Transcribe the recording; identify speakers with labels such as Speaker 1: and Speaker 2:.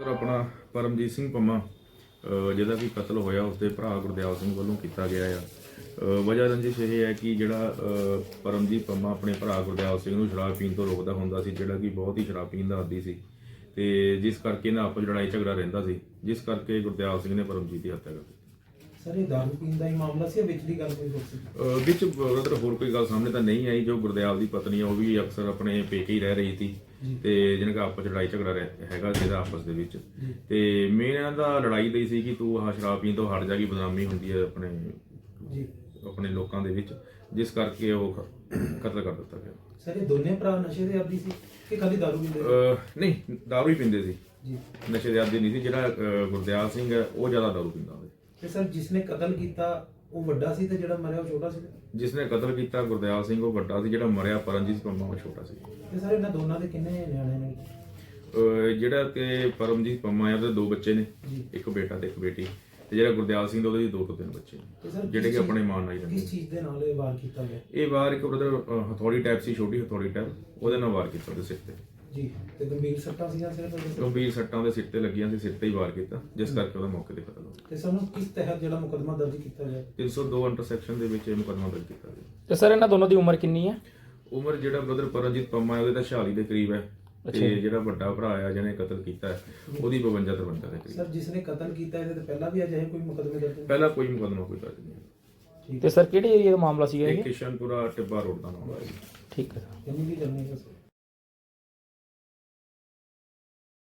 Speaker 1: Sir ਆਪਣਾ ਪਰਮਜੀਤ ਸਿੰਘ ਪੰਮਾ ਜਿਹਦਾ ਵੀ ਕਤਲ ਹੋਇਆ ਉਸਦੇ ਭਰਾ ਗੁਰਦਿਆਲ ਸਿੰਘ ਵੱਲੋਂ ਕੀਤਾ ਗਿਆ ਆ। ਵਜ੍ਹਾ ਰੰਜਿਸ਼ ਇਹ ਹੈ ਕਿ ਜਿਹੜਾ ਪਰਮਜੀਤ ਪੰਮਾ ਆਪਣੇ ਭਰਾ ਗੁਰਦਿਆਲ ਸਿੰਘ ਨੂੰ ਸ਼ਰਾਬ ਪੀਣ ਤੋਂ ਰੋਕਦਾ ਹੁੰਦਾ ਸੀ ਜਿਹੜਾ ਕਿ ਬਹੁਤ ਹੀ ਸ਼ਰਾਬ ਪੀਣ ਦਾ ਆਦੀ ਸੀ। ਤੇ ਜਿਸ ਕਰਕੇ ਇਹਨਾਂ ਆਪਸ ਲੜਾਈ ਝਗੜਾ ਰਹਿੰਦਾ ਸੀ ਜਿਸ ਕਰਕੇ ਗੁਰਦਿਆਲ ਸਿੰਘ ਨੇ ਪਰਮਜੀਤ ਦੀ ਹੱਤਿਆ ਕਰ ਦਿੱਤੀ।
Speaker 2: ਸਰ ਇਹ ਦਾਰੂ ਪੀਣ ਦਾ ਹੀ ਮਾਮਲਾ ਸੀ ਵਿੱਚ ਦੀ ਗੱਲ ਕੋਈ ਹੋਰ ਸੀ?
Speaker 1: ਵਿੱਚ ਬ੍ਰਦਰ ਹੋਰ ਕੋਈ ਗੱਲ ਸਾਹਮਣੇ ਤਾਂ ਨਹੀਂ ਆਈ ਜੋ ਗੁਰਦਿਆਲ ਦੀ ਪਤਨੀ ਆ ਉਹ ਵੀ ਅਕਸਰ ਆਪਣੇ ਪੇਕੇ ਹੀ ਰਹਿ ਰਹੀ ਸੀ। ਤੇ ਜਿਹਨਾਂ ਦਾ ਆਪਸ ਵਿੱਚ ਲੜਾਈ ਝਗੜਾ ਹੈਗਾ ਸੀ ਇਹਦਾ ਆਪਸ ਦੇ ਵਿੱਚ। ਤੇ ਮੇਨ ਇਹਨਾਂ ਦਾ ਲੜਾਈ ਦੇ ਸੀ ਕਿ ਤੂੰ ਆਹ ਸ਼ਰਾਬ ਪੀਣ ਤੋਂ ਹਟ ਜਾ ਕਿ ਬਦਨਾਮੀ ਹੁੰਦੀ ਹੈ ਆਪਣੇ ਆਪਣੇ ਲੋਕਾਂ ਦੇ ਵਿੱਚ ਜਿਸ ਕਰਕੇ ਉਹ ਕਤਲ ਕਰ ਦਿੱਤਾ ਗਿਆ।
Speaker 2: ਸਰ ਇਹ ਦੋਨੇ ਭਰਾ ਨਸ਼ੇ ਦੇ ਆਦੀ ਸੀ ਕਿ ਖਾਲੀ ਦਾਰੂ ਪੀਂਦੇ ਸੀ?
Speaker 1: ਨਹੀਂ ਦਾਰੂ ਹੀ ਪੀਂਦੇ ਸੀ।
Speaker 2: ਜੀ।
Speaker 1: ਨਸ਼ੇ ਦੇ ਆਦੀ ਨਹੀਂ ਸੀ ਜਿਹੜਾ ਗੁਰਦਿਆਲ ਸਿੰਘ ਹੈ ਉਹ ਜ਼ਿਆਦਾ ਦਾਰੂ ਪੀਂਦਾ
Speaker 2: ਜਿਸਨੇ ਕਤਲ ਕੀਤਾ ਉਹ ਵੱਡਾ ਸੀ ਤੇ ਜਿਹੜਾ ਮਰਿਆ ਉਹ ਛੋਟਾ ਸੀ?
Speaker 1: ਜਿਸ ਨੇ ਕਤਲ ਕੀਤਾ ਗੁਰਦਿਆਲ ਸਿੰਘ ਉਹ ਵੱਡਾ ਸੀ ਜਿਹੜਾ ਮਰਿਆ ਪਰਮਜੀਤ ਪੰਮਾ ਉਹ ਛੋਟਾ ਸੀ।
Speaker 2: ਤੇ ਸਰ ਇਹਨਾਂ ਦੋਨਾਂ ਦੇ ਕਿੰਨੇ ਨਿਆਣੇ ਨੇ?
Speaker 1: ਅਹ ਜਿਹੜਾ ਕਿ ਪਰਮਜੀਤ ਪੰਮਾ ਆ ਉਹਦੇ ਦੋ ਬੱਚੇ ਨੇ। ਇੱਕ ਬੇਟਾ ਤੇ ਇੱਕ ਬੇਟੀ। ਤੇ ਜਿਹੜਾ ਗੁਰਦਿਆਲ ਸਿੰਘ ਦਾ ਉਹਦੇ ਦੋ ਤੋਂ ਤਿੰਨ ਬੱਚੇ
Speaker 2: ਤੇ ਸਰ
Speaker 1: ਨੇ ਜਿਹੜੇ ਕਿ ਆਪਣੇ ਮਾਂ ਨਾਲ ਹੀ ਰਹਿੰਦੇ
Speaker 2: ਕਿਸ ਚੀਜ਼ ਦੇ ਨਾਲ ਇਹ ਵਾਰ ਕੀਤਾ ਗਿਆ?
Speaker 1: ਇਹ ਵਾਰ ਇੱਕ ਬ੍ਰਦਰ ਹਥੌੜੀ ਟੈਪ ਸੀ ਛੋਟੀ ਹਥੌੜੀ ਟੈਪ ਉਹਦੇ ਨਾਲ ਵਾਰ ਕੀਤਾ ਉਹਦੇ ਸਿਰ ਤੇ।
Speaker 2: ਜੀ ਤੇ ਗੰਭੀਰ ਸੱਟਾਂ ਸੀਗੀਆਂ ਸਿਰਫ ਉਹਦੇ?
Speaker 1: ਗੰਭੀਰ ਸੱਟਾਂ ਉਹਦੇ ਸਿਰ ਤੇ ਲੱਗੀਆਂ ਸੀ ਸਿਰ ਤੇ ਹੀ ਵਾਰ ਕੀਤਾ ਜਿਸ ਕਰਕੇ ਉਹਦਾ ਮੌਕੇ ਤੇ ਕਤਲ ਹੋ ਗਿਆ
Speaker 2: ਤੇ ਸਾਨੂੰ ਕਿਸ ਤਹਿਤ ਜਿਹੜਾ ਮੁਕੱਦਮਾ ਦਰਜ ਕੀਤਾ ਗਿਆ?
Speaker 1: 302 ਇੰਟਰਸੈਕਸ਼ਨ ਦੇ ਵਿੱਚ ਇਹ ਮੁਕੱਦਮਾ ਦਰਜ ਕੀਤਾ ਗਿਆ।
Speaker 3: ਤੇ ਸਰ ਇਹਨਾਂ ਦੋਨੋਂ ਦੀ ਉਮਰ ਕਿੰਨੀ ਹੈ?
Speaker 1: ਉਮਰ ਜਿਹੜਾ ਬ੍ਰਦਰ ਪਰਮਜੀਤ ਪੰਮਾ ਹੈ ਉਹਦੇ ਤਾਂ 46 ਦੇ ਕਰੀਬ ਹੈ। ਤੇ ਜਿਹੜਾ ਵੱਡਾ ਭਰਾ ਆ ਜਿਹਨੇ ਕਤਲ ਕੀਤਾ ਹੈ, ਉਹਦੀ 52 53 ਦੇ ਕਰੀਬ।
Speaker 2: ਸਰ ਜਿਸਨੇ ਕਤਲ ਕੀਤਾ ਇਹਦੇ ਤੇ ਪਹਿਲਾਂ ਵੀ ਅਜਿਹੇ ਕੋਈ ਮੁਕੱਦਮੇ ਦਰਜ ਨਹੀਂ?
Speaker 1: ਪਹਿਲਾਂ ਕੋਈ ਮੁਕੱਦਮਾ ਕੋਈ ਦਰਜ ਨਹੀਂ ਹੈ।
Speaker 2: ਠੀਕ
Speaker 3: ਤੇ ਸਰ ਕਿਹੜੇ ਏਰੀਆ ਦਾ ਮਾਮਲਾ ਸੀਗਾ
Speaker 1: ਇਹ?
Speaker 3: ਇਹ
Speaker 1: ਕਿਸ਼ਨਪੁਰਾ ਟਿੱਬਾ ਰੋਡ ਦਾ ਨਾਮ ਹੈ
Speaker 3: ਠੀਕ ਹੈ ਸਰ।
Speaker 2: ਕਿੰਨੀ ਵੀ ਜਰਨੀ ਹੈ ਸਰ?